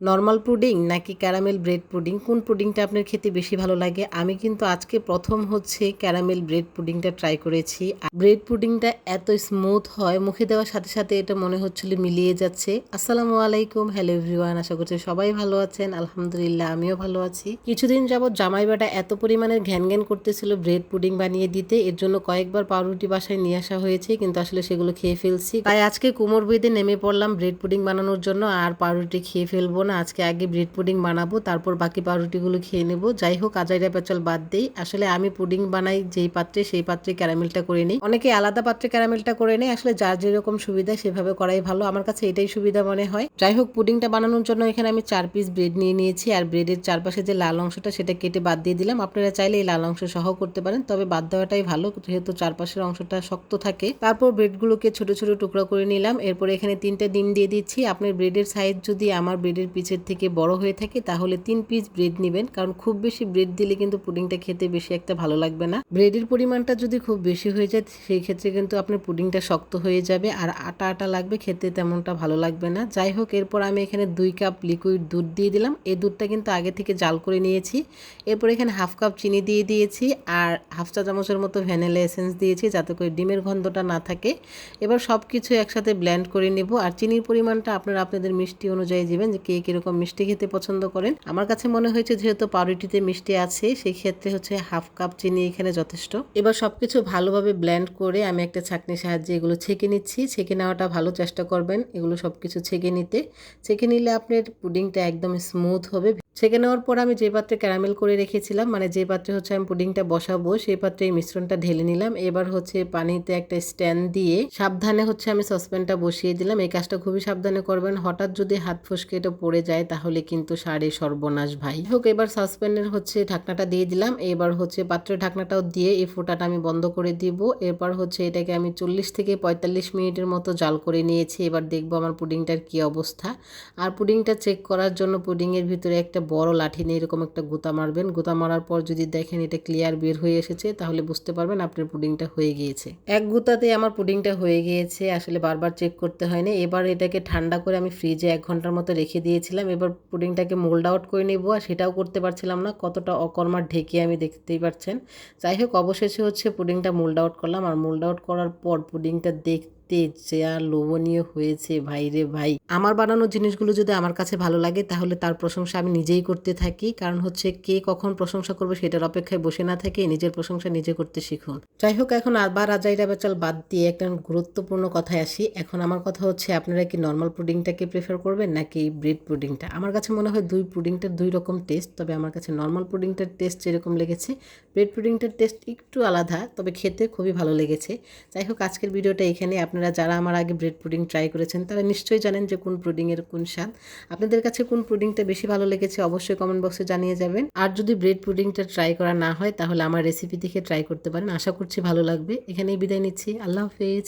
Normal pudding নাকি caramel bread pudding? কোন পুডিংটা আপনার খেতে বেশি ভালো লাগে? আমি কিন্তু আজকে প্রথম হচ্ছে ক্যারামেল ব্রেড পুডিংটা ট্রাই করেছি। ব্রেড পুডিংটা এত স্মুথ হয়, মুখে দেওয়ার সাথে সাথে এটা মনে হচ্ছিল মিলিয়ে যাচ্ছে। আসসালামু আলাইকুম, হ্যালো এভরিওয়ান, আশা করছি সবাই ভালো আছেন। আলহামদুলিল্লাহ, আমিও ভালো আছি। কিছুদিন যাবৎ জামাই বাটা এত পরিমাণের ঘ্যান ঘ্যান করতেছিল ব্রেড পুডিং বানিয়ে দিতে, এর জন্য কয়েকবার পাউরুটি বাসায় নিয়ে আসা হয়েছে, কিন্তু আসলে সেগুলো খেয়ে ফেলছি। তাই আজকে কোমর বেঁধে নেমে পড়লাম ব্রেড পুডিং বানানোর জন্য, আর পাউরুটি খেয়ে ফেলব না, আজকে আগে ব্রেড পুডিং বানাবো, তারপর বাকি পাউরুটিগুলো খেয়ে নেব। যাই হোক আজাইরা পেঁচল বাদ দেই। আসলে আমি পুডিং বানাই যেই পাত্রে, সেই পাত্রে ক্যারামেলটা করে নিই। অনেকে আলাদা পাত্রে ক্যারামেলটা করে নেয়। আসলে যার যেরকম সুবিধা, সেভাবে করাই ভালো। আমার কাছে এটাই সুবিধা মনে হয়। যাই হোক পুডিংটা বানানোর জন্য এখানে আমি চার পিস ব্রেড নিয়ে নিয়েছি। আর ব্রেডের চারপাশে যে লাল অংশটা, সেটা কেটে বাদ দিয়ে দিলাম। আপনারা চাইলে এই লাল অংশ সহ করতে পারেন। তবে বাদ দেওয়াটাই ভালো, যেহেতু চারপাশের অংশটা শক্ত থাকে। তারপর ব্রেডগুলোকে ছোট ছোট টুকরা করে নিলাম। এরপর এখানে তিনটা ডিম দিয়ে দিচ্ছি। আপনার ব্রেডের সাইজ যদি আমার ব্রেডের পিছের থেকে বড় হয়ে থাকে, তাহলে তিন পিস ব্রেড নেবেন। কারণ খুব বেশি ব্রেড দিলে কিন্তু পুডিংটা খেতে বেশি একটা ভালো লাগবে না। ব্রেডের পরিমাণটা যদি খুব বেশি হয়ে যায়, সেই ক্ষেত্রে কিন্তু আপনার পুডিংটা শক্ত হয়ে যাবে আর আটা আটা লাগবে, খেতে তেমনটা ভালো লাগবে না। যাই হোক, এরপর আমি এখানে দুই কাপ লিকুইড দুধ দিয়ে দিলাম। এই দুধটা কিন্তু আগে থেকে জাল করে নিয়েছি। এরপর এখানে হাফ কাপ চিনি দিয়ে দিয়েছি আর হাফ চা চামচের মতো ভ্যানিলা এসেন্স দিয়েছি যাতে করে ডিমের গন্ধটা না থাকে। এবার সব কিছু একসাথে ব্ল্যান্ড করে নেব। আর চিনির পরিমাণটা আপনারা আপনাদের মিষ্টি অনুযায়ী দিবেন যে কে কীরকম মিষ্টি খেতে পছন্দ করেন। আমার কাছে মনে হয়েছে যেহেতু পাউরুটিতে মিষ্টি আছে সেই ক্ষেত্রে হচ্ছে হাফ কাপ চিনি এখানে যথেষ্ট। এবার সবকিছু ভালোভাবে ব্ল্যান্ড করে আমি একটা ছাকনির সাহায্যে এগুলো ছেঁকে নিচ্ছি। ছেঁকে নেওয়াটা ভালো চেষ্টা করবেন। এগুলো সবকিছু ছেঁকে নিতে। ছেঁকে নিলে আপনার পুডিংটা একদম স্মুথ হবে। ছেঁকে নেওয়ার পর আমি যে পাত্রে ক্যারামেল করে রেখেছিলাম মানে যে পাত্রে হচ্ছে আমি পুডিংটা বসাবো, সেই পাত্রে এই মিশ্রণটা ঢেলে নিলাম। এবার হচ্ছে পানিতে একটা স্ট্যান্ড দিয়ে সাবধানে হচ্ছে আমি সসপ্যানটা বসিয়ে দিলাম। এই কাজটা খুবই সাবধানে করবেন। হঠাৎ যদি হাত ফসকে এটা পড়ে যায়, তাহলে কিন্তু সারে সর্বনাশ ভাই। হোক, এবার সসপ্যানের হচ্ছে ঢাকনাটা দিয়ে দিলাম। এবার হচ্ছে পাত্রের ঢাকনাটাও দিয়ে এই ফোটাটা আমি বন্ধ করে দিব। এরপর হচ্ছে এটাকে আমি চল্লিশ থেকে পঁয়তাল্লিশ মিনিটের মতো জাল করে নিয়েছি। এবার দেখব আমার পুডিংটার কি অবস্থা। আর পুডিংটা চেক করার জন্য পুডিংয়ের ভিতরে একটা বড় লাঠি নিয়ে এরকম একটা গোতা মারবেন। গোতা মারার পর যদি দেখেন এটা ক্লিয়ার বের হয়ে এসেছে, তাহলে বুঝতে পারবেন আপনার পুডিংটা হয়ে গিয়েছে। এক গুতাতে আমার পুডিংটা হয়ে গিয়েছে, আসলে বারবার চেক করতে হয়নি। এবার এটাকে ঠান্ডা করে আমি ফ্রিজে এক ঘণ্টার মতো রেখে দিয়েছিলাম। এবার পুডিংটাকে মোল্ড আউট করে নেব, আর সেটাও করতে পারছিলাম না। কতটা অকর্মার ঢেকে আমি দেখতেই পাচ্ছেন। যাই হোক, অবশেষে হচ্ছে পুডিংটা মোল্ড আউট করলাম। আর মোল্ড আউট করার পর পুডিংটা দেখতে যা লোভনীয় হয়েছে, ভাই রে ভাই। আমার বানানো জিনিসগুলো যদি আমার কাছে ভালো লাগে, তাহলে তার প্রশংসা আমি নিজেই করতে থাকি। কারণ হচ্ছে, কে কখন প্রশংসা করবে সেটার অপেক্ষায় বসে না থেকে নিজের প্রশংসা নিজে করতে শিখুন। যাই হোক, এখন আবার আজাইরা বেচাল বাদ দিয়ে একটা গুরুত্বপূর্ণ কথায় আসি। এখন আমার কথা হচ্ছে, আপনারা কি নর্মাল পুডিংটাকে প্রেফার করবেন নাকি ব্রেড পুডিংটা? আমার কাছে মনে হয় দুই পুডিংটার দুই রকম টেস্ট তবে আমার কাছে নর্মাল পুডিংটার টেস্ট যেরকম লেগেছে ব্রেড পুডিংটার টেস্ট একটু আলাদা, তবে খেতে খুবই ভালো লেগেছে। যাই হোক, আজকের ভিডিওটা এখানে আপনারা যারা আমার আগে ব্রেড পুডিং ট্রাই করেছেন, তারা নিশ্চয়ই জানেন যে কোন পুডিংয়ের কোন স্বাদ। আপনাদের কাছে কোন পুডিংটা বেশি ভালো লেগেছে অবশ্যই কমেন্ট বক্সে জানিয়ে যাবেন। আর যদি ব্রেড পুডিংটা ট্রাই করা না হয়, তাহলে আমার রেসিপি দেখে ট্রাই করতে পারেন। আশা করছি ভালো লাগবে। এখানেই বিদায় নিচ্ছি। আল্লাহ হাফেজ।